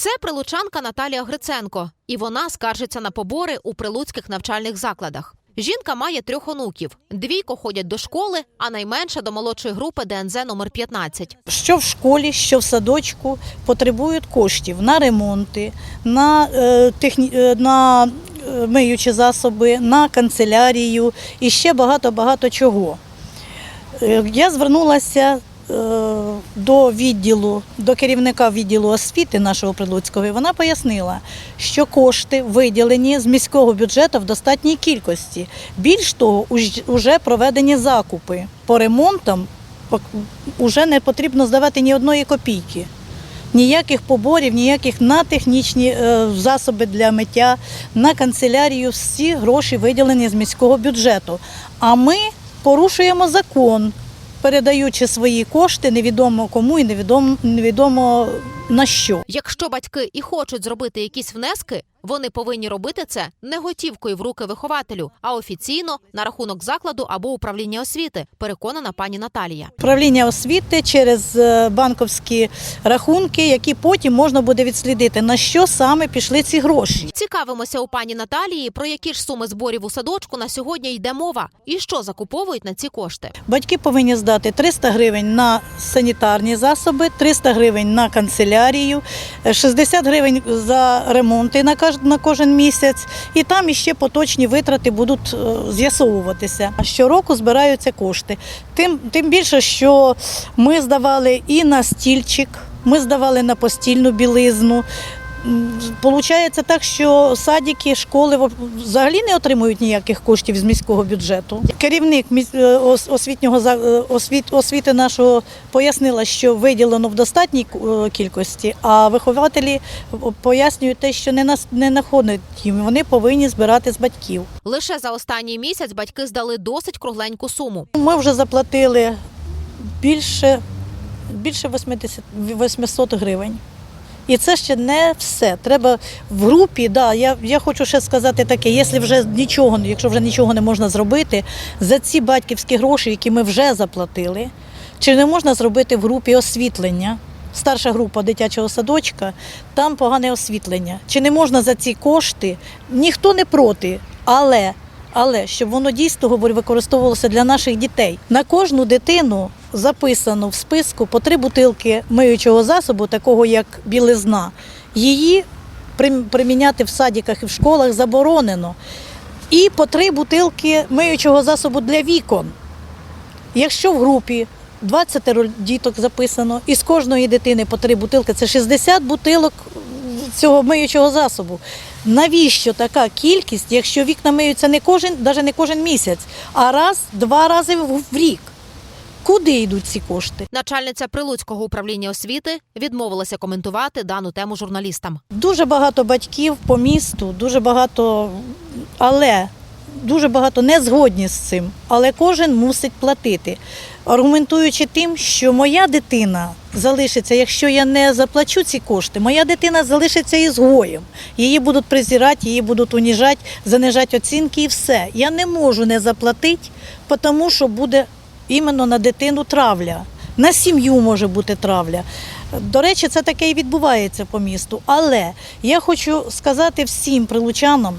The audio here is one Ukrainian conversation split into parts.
Це прилучанка Наталія Гриценко, і вона скаржиться на побори у прилуцьких навчальних закладах. Жінка має трьох онуків. Двійко ходять до школи, а найменша до молодшої групи ДНЗ номер 15. що в школі, що в садочку потребують коштів на ремонти, на, е, техні... е, на е, миючі засоби, на канцелярію і ще багато-багато чого. Е, Я звернулася до відділу, до керівника відділу освіти нашого Прилуцького, і вона пояснила, що кошти виділені з міського бюджету в достатній кількості. Більш того, вже проведені закупи по ремонтам вже не потрібно здавати ні одної копійки. Ніяких поборів, ніяких на технічні е, засоби для миття, на канцелярію всі гроші виділені з міського бюджету. А ми порушуємо закон, передаючи свої кошти невідомо кому і невідомо, невідомо на що. Якщо батьки і хочуть зробити якісь внески, вони повинні робити це не готівкою в руки вихователю, а офіційно на рахунок закладу або управління освіти, переконана пані Наталія. Правління освіти через е, банковські рахунки, які потім можна буде відслідити, на що саме пішли ці гроші. Цікавимося у пані Наталії, про які ж суми зборів у садочку на сьогодні йде мова, і що закуповують на ці кошти. Батьки повинні здати 300 гривень на санітарні засоби, 300 гривень на канцелярію, е, 60 гривень за ремонти на на кожен місяць, і там іще поточні витрати будуть е, з'ясовуватися. Щороку збираються кошти. Тим, тим більше, що ми здавали і на стільчик, ми здавали на постільну білизну. Получається так, що садики, школи взагалі не отримують ніяких коштів з міського бюджету. Керівник е, ос- освітнього е, освіт, освіти нашого пояснила, що виділено в достатній е, кількості, а вихователі пояснюють те, що не нас не знаходять їм. Вони повинні збирати з батьків. Лише за останній місяць батьки здали досить кругленьку суму. Ми вже заплатили більше, більше 80, 800 гривень. І це ще не все. Треба в групі, да, я, я хочу ще сказати таке, якщо вже нічого, якщо вже нічого не можна зробити, за ці батьківські гроші, які ми вже заплатили, чи не можна зробити в групі освітлення? Старша група дитячого садочка, там погане освітлення. Чи не можна за ці кошти? Ніхто не проти, але але щоб воно дійсно говорю, використовувалося для наших дітей. На кожну дитину записано в списку по три бутилки миючого засобу, такого як білизна. Її приміняти в садиках і в школах заборонено. І по три бутилки миючого засобу для вікон. Якщо в групі 20 діток записано, і з кожної дитини по три бутилки, це 60 бутилок цього миючого засобу. Навіщо така кількість, якщо вікна миються не кожен, навіть не кожен місяць, а раз, два рази в рік? Куди йдуть ці кошти? Начальниця Прилуцького управління освіти відмовилася коментувати дану тему журналістам. Дуже багато батьків по місту, дуже багато, але дуже багато не згодні з цим. Але кожен мусить платити, аргументуючи тим, що моя дитина залишиться, якщо я не заплачу ці кошти, моя дитина залишиться ізгоєм. Її будуть презирати, її будуть уніжати, занижати оцінки і все. Я не можу не заплатити, тому що буде іменно на дитину травля. На сім'ю може бути травля. До речі, це таке і відбувається по місту. Але я хочу сказати всім прилучанам,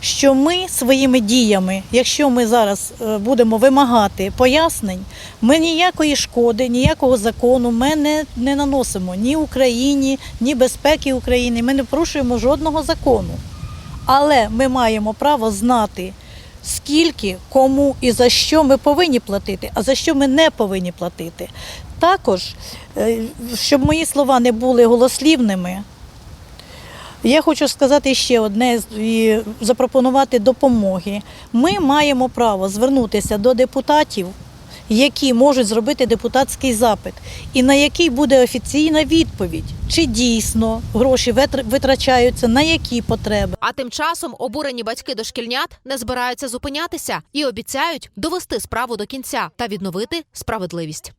що ми своїми діями, якщо ми зараз е, будемо вимагати пояснень, ми ніякої шкоди, ніякого закону ми не, не наносимо ні Україні, ні безпеки України. Ми не порушуємо жодного закону. Але ми маємо право знати, скільки, кому і за що ми повинні платити, а за що ми не повинні платити. Також, е, щоб мої слова не були голослівними, я хочу сказати ще одне і запропонувати допомоги. Ми маємо право звернутися до депутатів, які можуть зробити депутатський запит, і на який буде офіційна відповідь, чи дійсно гроші витр- витрачаються, на які потреби. А тим часом обурені батьки дошкільнят не збираються зупинятися і обіцяють довести справу до кінця та відновити справедливість.